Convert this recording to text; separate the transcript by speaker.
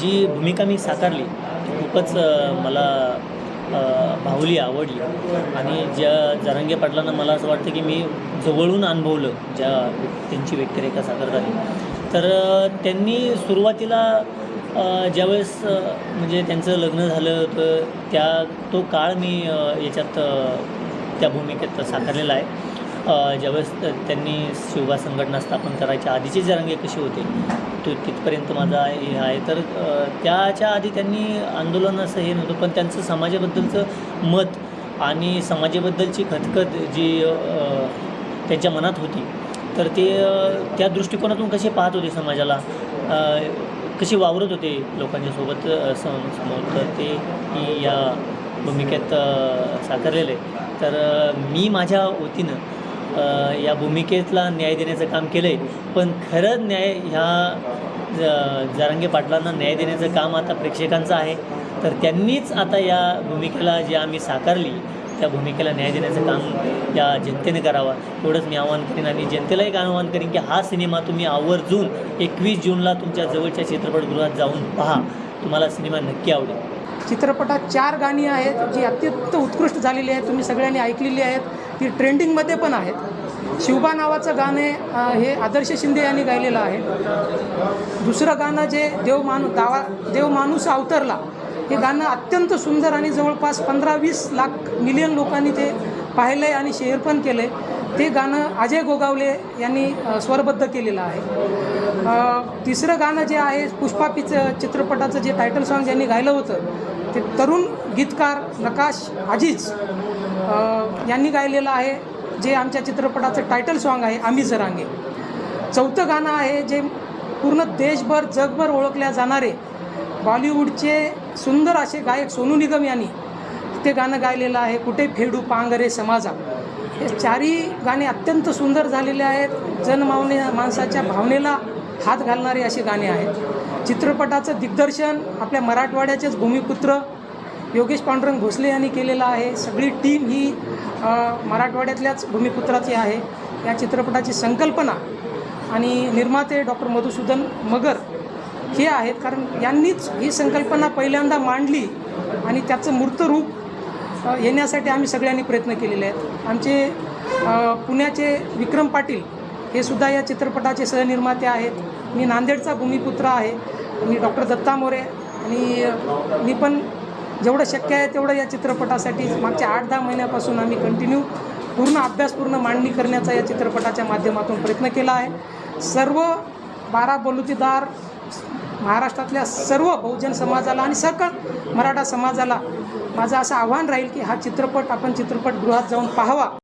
Speaker 1: जी भूमिका मी साकारली ती खूपच मला भावली आवडली. आणि ज्या जरांगे पाटलांना मला असं वाटतं की मी जवळून अनुभवलं ज्या त्यांची व्यक्तिरेखा साकार झाली तर त्यांनी सुरुवातीला ज्यावेळेस म्हणजे त्यांचं लग्न झालं तर त्या तो काळ मी याच्यात त्या भूमिकेत साकारलेला आहे. ज्यावेळेस त्यांनी शिवबा संघटना स्थापन करायच्या आधीचे जरांगे कसे होते तो तिथपर्यंत माझा हे आहे. तर त्याच्या आधी त्यांनी आंदोलन असं हे नव्हतं पण त्यांचं समाजाबद्दलचं मत आणि समाजाबद्दलची खतखत जी त्यांच्या मनात होती तर ते त्या दृष्टिकोनातून कसे पाहत होते समाजाला? कसे वावरत होते लोकांच्या सोबत समोर? तर ते मी या भूमिकेत साकारलेले आहे. तर मी माझ्या वतीनं या भूमिकेतला न्याय देण्याचं काम केलं आहे पण खरं न्याय ह्या ज जरांगे पाटलांना न्याय देण्याचं काम आता प्रेक्षकांचं आहे. तर त्यांनीच आता या भूमिकेला जी आम्ही साकारली त्या भूमिकेला न्याय देण्याचं काम या जनतेने करावं. एवढंच मी आवाहन करीन आणि जनतेला एक आवाहन करीन की हा सिनेमा तुम्ही आवर्जून एकवीस जूनला तुमच्या जवळच्या चित्रपटगृहात जाऊन पहा. तुम्हाला सिनेमा नक्की आवडेल.
Speaker 2: चित्रपटात चार गाणी आहेत जी अत्यंत उत्कृष्ट झालेली आहेत तुम्ही सगळ्यांनी ऐकलेली आहेत ती ट्रेंडिंगमध्ये पण आहेत. शिवबा नावाचं गाणे हे आदर्श शिंदे यांनी गायलेलं आहे. दुसरं गाणं जे देव माणू दावा देव माणूस अवतरला हे गाणं अत्यंत सुंदर आणि जवळपास पंधरा वीस लाख मिलियन लोकांनी ते पाहिलं आहे आणि शेअर पण केलं आहे ते गाणं अजय गोगावले यांनी स्वरबद्ध केलेलं आहे. तिसरं गाणं जे आहे पुष्पा पिच चित्रपटाचं जे टायटल सॉन्ग ज्यांनी गायलं होतं ते तरुण गीतकार नकाश आजीज यांनी गायलेलं आहे. जे आमच्या चित्रपटाचं टायटल सॉन्ग आहे आम्ही सरांगे चौथं गाणं आहे जे पूर्ण देशभर जगभर ओळखल्या जाणारे बॉलिवूडचे सुंदर असे गायक सोनू निगम यांनी ते गाणं गायलेलं आहे कुठे फेडू पांगरे समाजा. हे चारही गाणे अत्यंत सुंदर झालेले आहेत. जनमावने माणसाच्या भावनेला हात घालणारे असे गाणे आहेत. चित्रपटाचं दिग्दर्शन आपल्या मराठवाड्याचेच भूमिपुत्र योगेश पांडुरंग भोसले यांनी केलेलं आहे. सगळी टीम ही मराठवाड्यातल्याच भूमिपुत्राची आहे. या चित्रपटाची संकल्पना आणि निर्माते डॉक्टर मधुसूदन मगर हे आहेत. कारण यांनीच ही संकल्पना पहिल्यांदा मांडली आणि त्याचं मूर्त रूप येण्यासाठी आम्ही सगळ्यांनी प्रयत्न केलेले आहेत. आमचे पुण्याचे विक्रम पाटील हे सुद्धा या चित्रपटाचे सहनिर्माते आहेत. मी नांदेडचा भूमिपुत्र आहे. मी डॉक्टर दत्ता मोरे आणि मी पण जेवढं शक्य आहे तेवढं या चित्रपटासाठी मागच्या आठ दहा महिन्यापासून आम्ही कंटिन्यू पूर्ण अभ्यासपूर्ण मांडणी करण्याचा या चित्रपटाच्या माध्यमातून प्रयत्न केला आहे. सर्व बारा बलुतेदार महाराष्ट्रातल्या सर्व बहुजन समाजाला आणि सकळ मराठा समाजाला माझं असं आव्हान राहील की हा चित्रपट आपण चित्रपटगृहात जाऊन पाहावा.